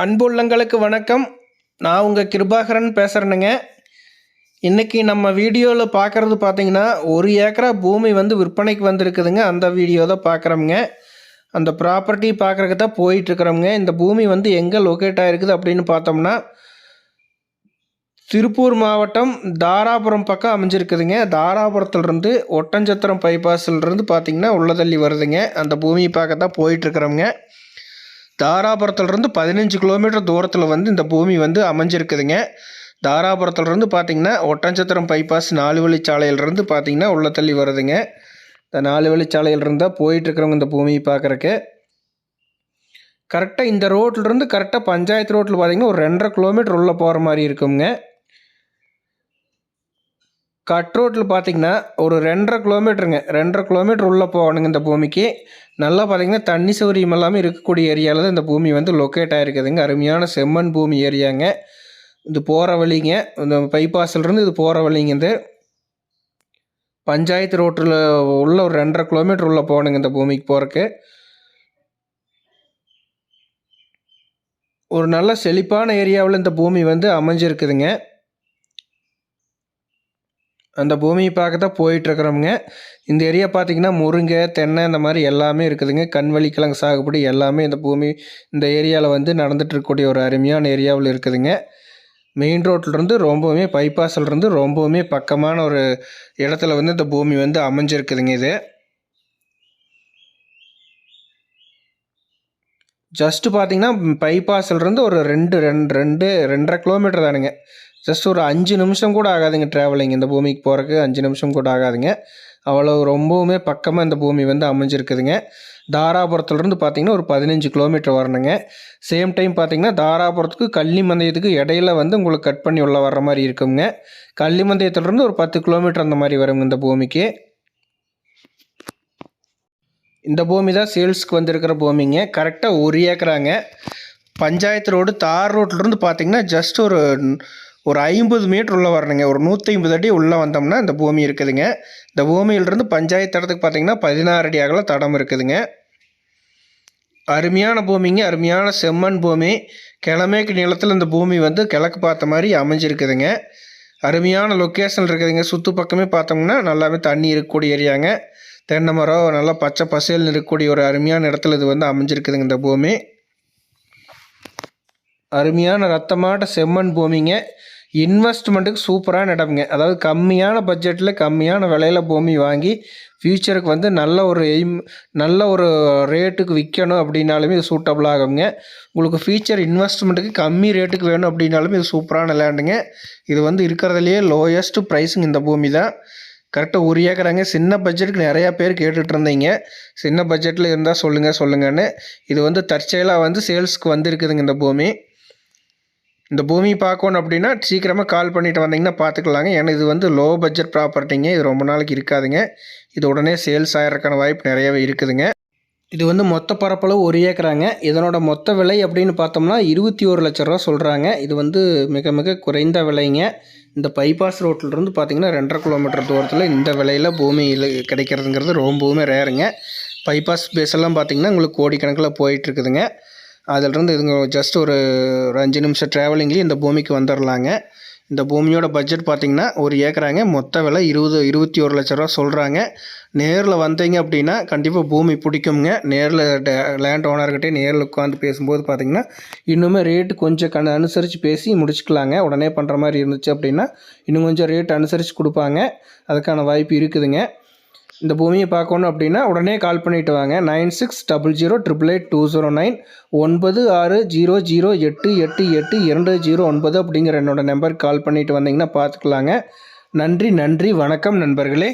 அன்புள்ளங்களுக்கு வணக்கம். நான் உங்கள் கிருபாகரன் பேசுகிறேனுங்க இன்றைக்கி நம்ம வீடியோவில் பார்க்குறது பார்த்திங்கன்னா ஒரு ஏக்கரா பூமி வந்து விற்பனைக்கு வந்திருக்குதுங்க. அந்த வீடியோ தான் பார்க்குறோமுங்க அந்த ப்ராப்பர்ட்டி பார்க்குறக்கு தான் போயிட்டுருக்குறோமுங்க. இந்த பூமி வந்து எங்கே லொக்கேட் ஆகிருக்குது அப்படின்னு பார்த்தோம்னா திருப்பூர் மாவட்டம் தாராபுரம் பக்கம் அமைஞ்சிருக்குதுங்க. தாராபுரத்துலேருந்து ஒட்டஞ்சத்திரம் பைபாஸ்லேருந்து பார்த்திங்கன்னா உள்ளதள்ளி வருதுங்க. அந்த பூமியை பார்க்க தான் போயிட்டுருக்குறோமுங்க. தாராபுரத்துலேருந்து பதினஞ்சு கிலோமீட்டர் தூரத்தில் வந்து இந்த பூமி வந்து அமைஞ்சிருக்குதுங்க. தாராபுரத்துலேருந்து பார்த்தீங்கன்னா ஒட்டஞ்சத்திரம் பைபாஸ் நாலு வழிச்சாலையிலேருந்து பார்த்தீங்கன்னா உள்ள தள்ளி வருதுங்க. இந்த நாலு வழிச்சாலையிலிருந்து தான் போயிட்டுருக்குறவங்க இந்த பூமியை பார்க்குறக்கு கரெக்டாக இந்த ரோட்லேருந்து கரெக்டாக பஞ்சாயத்து ரோட்டில் பார்த்தீங்கன்னா ஒரு ரெண்டரை கிலோமீட்டர் உள்ளே போகிற மாதிரி இருக்குங்க. கட் ரோட்டில் பார்த்தீங்கன்னா ஒரு ரெண்டரை கிலோமீட்டருங்க. ரெண்டரை கிலோமீட்டர் உள்ளே போகணுங்க இந்த பூமிக்கு. நல்லா பார்த்தீங்கன்னா தண்ணி சௌரியம் எல்லாமே இருக்கக்கூடிய ஏரியாவில் தான் இந்த பூமி வந்து லொக்கேட் ஆகிருக்குதுங்க அருமையான செம்மண் பூமி ஏரியாங்க. இது போகிற வழிங்க. இந்த பைபாஸ்லேருந்து இது போகிற வழிங்க இந்த பஞ்சாயத்து ரோட்டில் உள்ள ஒரு ரெண்டரை கிலோமீட்டர் உள்ளே போகணுங்க இந்த பூமிக்கு போகிறக்கு ஒரு நல்ல செழிப்பான ஏரியாவில் இந்த பூமி வந்து அமைஞ்சிருக்குதுங்க. அந்த பூமியை பார்க்க தான் போயிட்டுருக்குறோமுங்க இந்த ஏரியா பார்த்திங்கன்னா முருங்கை தென்னை இந்த மாதிரி எல்லாமே இருக்குதுங்க. கண்வழி கிழங்கு சாகுபடி எல்லாமே இந்த பூமி இந்த ஏரியாவில் வந்து நடந்துகிட்டு இருக்கக்கூடிய ஒரு அருமையான ஏரியாவில் இருக்குதுங்க. மெயின் ரோட்லேருந்து ரொம்பவுமே பைபாஸ்லேருந்து ரொம்பவுமே பக்கமான ஒரு இடத்துல வந்து இந்த பூமி வந்து அமைஞ்சிருக்குதுங்க இது. ஜஸ்ட்டு பார்த்தீங்கன்னா பைபாஸ்லேருந்து ஒரு ரெண்டு ரெண்டு ரெண்டு ரெண்டரை கிலோமீட்டர் தானுங்க. ஜஸ்ட் ஒரு அஞ்சு நிமிஷம் கூட ஆகாதுங்க ட்ராவலிங் இந்த பூமிக்கு போகிறக்கு அஞ்சு நிமிஷம் கூட ஆகாதுங்க. அவ்வளோ ரொம்பவுமே பக்கமாக இந்த பூமி வந்து அமைஞ்சிருக்குதுங்க. தாராபுரத்துலேருந்து பார்த்தீங்கன்னா ஒரு பதினஞ்சு கிலோமீட்டர் வரணுங்க. சேம் டைம் பார்த்தீங்கன்னா தாராபுரத்துக்கு கள்ளிமந்தயத்துக்கு இடையில வந்து உங்களுக்கு கட் பண்ணி உள்ள வர்ற மாதிரி இருக்குங்க. கள்ளிமந்தயத்துலேருந்து ஒரு பத்து கிலோமீட்டர் அந்த மாதிரி வருங்க இந்த பூமிக்கு. இந்த பூமி தான் சேல்ஸ்க்கு வந்திருக்கிற பூமிங்க. கரெக்டாக ஒரு ஏக்கராங்க. பஞ்சாயத்து ரோடு தார் ரோட்லேருந்து பார்த்தீங்கன்னா ஜஸ்ட் ஒரு ஒரு ஐம்பது மீட்டர் உள்ளே வரணுங்க. ஒரு நூற்றி ஐம்பது அடி உள்ளே வந்தோம்னா இந்த பூமி இருக்குதுங்க. இந்த பூமியிலிருந்து பஞ்சாயத்து இடத்துக்கு பார்த்தீங்கன்னா பதினாறு அடி அகல தடம் இருக்குதுங்க. அருமையான பூமிங்க. அருமையான செம்மண் பூமி. கிழமேக்கு நிலத்தில் இந்த பூமி வந்து கிழக்கு பார்த்த மாதிரி அமைஞ்சிருக்குதுங்க. அருமையான லொக்கேஷன் இருக்குதுங்க. சுற்று பக்கமே பார்த்தோம்னா நல்லாவே தண்ணி இருக்கக்கூடிய ஏரியாங்க. தென்னை மரம் நல்லா பச்சை பசேல்னு இருக்கக்கூடிய ஒரு அருமையான இடத்துல இது வந்து அமைஞ்சிருக்குதுங்க இந்த பூமி. அருமையான ரத்தமாட்ட செம்மண் பூமிங்க. இன்வெஸ்ட்மெண்ட்டுக்கு சூப்பரான இடம்ங்க. அதாவது கம்மியான பட்ஜெட்டில் கம்மியான விலையில் பூமி வாங்கி ஃப்யூச்சருக்கு வந்து நல்ல ஒரு எய்ம் நல்ல ஒரு ரேட்டுக்கு விற்கணும் அப்படின்னாலுமே இது சூட்டபிள் ஆகுங்க. உங்களுக்கு ஃபியூச்சர் இன்வெஸ்ட்மெண்ட்டுக்கு கம்மி ரேட்டுக்கு வேணும் அப்படின்னாலுமே இது சூப்பரான லேண்டுங்க இது வந்து இருக்கிறதுலையே லோயஸ்ட் ப்ரைஸுங்க இந்த பூமி தான். கரெக்டாக ஒரு ஏக்கராங்க. சின்ன பட்ஜெட்டுக்கு நிறையா பேர் கேட்டுட்டு இருந்தீங்க. சின்ன பட்ஜெட்டில் இருந்தால் சொல்லுங்கள் சொல்லுங்கன்னு. இது வந்து தற்செயலாக வந்து சேல்ஸ்க்கு வந்துருக்குதுங்க இந்த பூமி. இந்த பூமி பார்க்கணும் அப்படின்னா சீக்கிரமாக கால் பண்ணிட்டு வந்தீங்கன்னா பார்த்துக்கலாங்க ஏன்னா இது வந்து லோ பட்ஜெட் ப்ராப்பர்ட்டிங்க இது ரொம்ப நாளைக்கு இருக்காதுங்க. இது உடனே சேல்ஸ் ஆகிறதுக்கான வாய்ப்பு நிறையவே இருக்குதுங்க. இது வந்து மொத்த பரப்பளவு ஒரு ஏக்கராங்க. இதனோட மொத்த விலை அப்படின்னு பார்த்தோம்னா இருபத்தி ஒரு லட்ச ரூபா சொல்கிறாங்க இது வந்து மிக மிக குறைந்த விலைங்க. இந்த பைபாஸ் ரோட்டிலிருந்து பார்த்திங்கன்னா ரெண்டரை கிலோமீட்டர் தூரத்தில் இந்த விலையில் பூமி கிடைக்கிறதுங்கிறது ரொம்பவுமே ரேருங்க பைபாஸ் பேஸெல்லாம் பார்த்தீங்கன்னா உங்களுக்கு கோடிக்கணக்கில் போயிட்டுருக்குதுங்க அதிலிருந்து இதுங்க ஜஸ்ட் ஒரு ஒரு அஞ்சு நிமிஷம் ட்ராவலிங்லேயும் இந்த பூமிக்கு வந்துடலாங்க இந்த பூமியோட பட்ஜெட் பார்த்திங்கன்னா ஒரு ஏக்கராங்க. மொத்த விலை இருபது இருபத்தி ஒரு லட்ச ரூபா சொல்கிறாங்க நேரில் வந்தீங்க அப்படின்னா கண்டிப்பாக பூமி பிடிக்குங்க நேரில் லேண்ட் ஓனர்கிட்டே நேரில் உட்காந்து பேசும்போது பார்த்திங்கன்னா இன்னுமே ரேட்டு கொஞ்சம் கண் அனுசரித்து பேசி முடிச்சுக்கலாங்க. உடனே பண்ணுற மாதிரி இருந்துச்சு அப்படின்னா இன்னும் கொஞ்சம் ரேட் அனுசரித்து கொடுப்பாங்க. அதுக்கான வாய்ப்பு இருக்குதுங்க. இந்த பூமியை பார்க்கணும் அப்படின்னா உடனே கால் பண்ணிவிட்டு வாங்க. Nine six double zero triple eight two zero nine ஒன்பது ஆறு ஜீரோ ஜீரோ எட்டு எட்டு எட்டு இரண்டு ஜீரோ ஒன்பது அப்படிங்கிற என்னோடய நம்பருக்கு கால் பண்ணிவிட்டு வந்தீங்கன்னா பார்த்துக்கலாங்க. நன்றி நன்றி வணக்கம் நண்பர்களே.